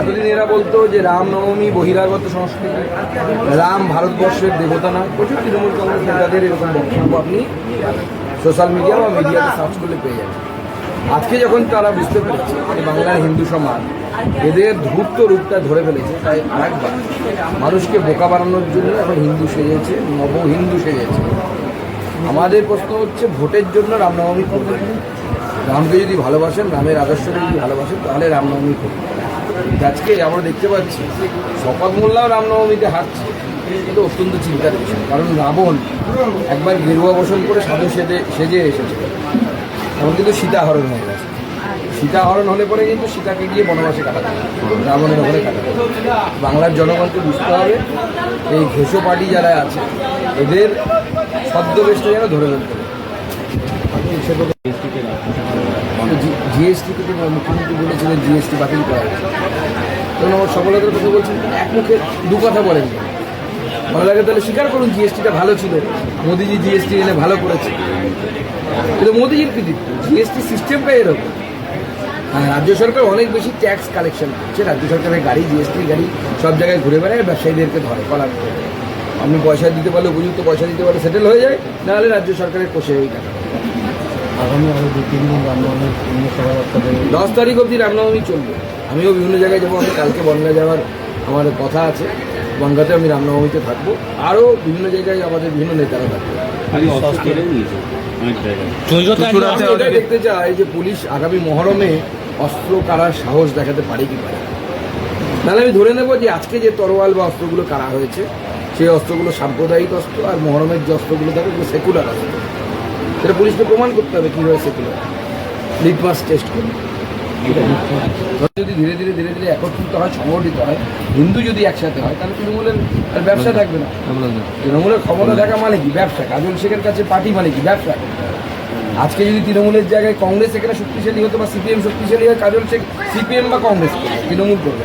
এতদিন এরা বলতো যে রামনবমী বহিরাগত সংস্কৃতি। রাম ভারতবর্ষের দেবতা না, প্রচুর তৃণমূল কংগ্রেস নেতাদের এরকম বক্তব্য আপনি সোশ্যাল মিডিয়া বা মিডিয়াতে সার্চ করলে পেয়ে যাবেন। আজকে যখন তারা বুঝতে পেরেছে যে বাংলার হিন্দু সমাজ এদের ধূর্ত রূপটা ধরে ফেলেছে, তাই আরেকবার মানুষকে বোকা বানানোর জন্য এখন হিন্দু সেজেছে, নব হিন্দু সেজেছে। আমাদের প্রশ্ন হচ্ছে, ভোটের জন্য রামনবমী করবেন? রামকে যদি ভালোবাসেন, রামের আদর্শকে যদি ভালোবাসেন, তাহলে রামনবমী করবেন। আজকে আমরা দেখতে পাচ্ছি শপথ মোল্লাও রামনবমীতে হাঁটছে। কিন্তু অত্যন্ত চিন্তার বিষয়। কারণ রাবণ একবার গেরুয়া বসন করে সাধু সেজে সেজে এসেছিল এখন কিন্তু সীতাহরণ হয়ে গেছে। সীতাহরণ হলে পরে কিন্তু সীতাকে গিয়ে বনবাসে কাটাতে। রাবণের ওখানে কাটাতে। বাংলার জনগণকে বুঝতে হবে, এই ঘেষো পার্টি যারা আছে, এদের ছদ্মবেশটা যেন ধরে ফেলতে হবে। জিএসটি থেকে মুখ্যমন্ত্রী বলেছিলেন জিএসটি বাতিল করা হয়েছে। তখন আমার সফলতার কথা বলছেন এক মুখে দু কথা বলেন ভালো লাগে তাহলে স্বীকার করুন জিএসটিটা ভালো ছিল, মোদিজি জিএসটি এনে ভালো করেছে। কিন্তু মোদিজির কৃতিত্ব জিএসটি সিস্টেমটাই এরকম। হ্যাঁ রাজ্য সরকার অনেক বেশি ট্যাক্স কালেকশন করছে, রাজ্য সরকারের গাড়ি জিএসটি গাড়ি সব জায়গায় ঘুরে বেড়ায়, ব্যবসায়ীদেরকে ধরে কলার আপনি পয়সা দিতে পারলে, উপযুক্ত পয়সা দিতে পারলে সেটেল হয়ে যায়, নাহলে রাজ্য সরকারের কোষে ওই টাকা। আগামী আরও দু তিন দিন রামনবমীর পূর্ণ শোভাযাত্রা দেবে দশ তারিখ অবধি রামনবমী চলবে। আমিও বিভিন্ন জায়গায় যাব আমি কালকে বনগা যাওয়ার আমার কথা আছে। বনগাতে আমি রামনবমীতে থাকব। আরও বিভিন্ন জায়গায় আমাদের বিভিন্ন নেতারা থাকবে। আমি দেখতে চাই যে পুলিশ আগামী মহরমে অস্ত্র কারার সাহস দেখাতে পারে কি পারে না। নাহলে আমি ধরে নেব যে আজকে যে তরোয়াল বা অস্ত্রগুলো কারা হয়েছে সেই অস্ত্রগুলো সাম্প্রদায়িক অস্ত্র আর মহরমের যে অস্ত্রগুলো থাকে সেকুলার অস্ত্র। সেটা পুলিশকে প্রমাণ করতে হবে কীভাবে সেকুলার লিটমাস টেস্ট করে যদি ধীরে ধীরে ধীরে ধীরে একত্রিত হয় সংগঠিত হয় হিন্দু যদি একসাথে হয় তাহলে তৃণমূলের আর ব্যবসা থাকবে না। তৃণমূলের ক্ষমতা থাকা মানে কি? ব্যবসা। কাজল শেখের কাছে পার্টি মানে কি? ব্যবসা। আজকে যদি তৃণমূলের জায়গায় কংগ্রেস এখানে শক্তিশালী হতো বা সিপিএম শক্তিশালী হয় কাজল শেখ সিপিএম বা কংগ্রেস তৃণমূল করবে।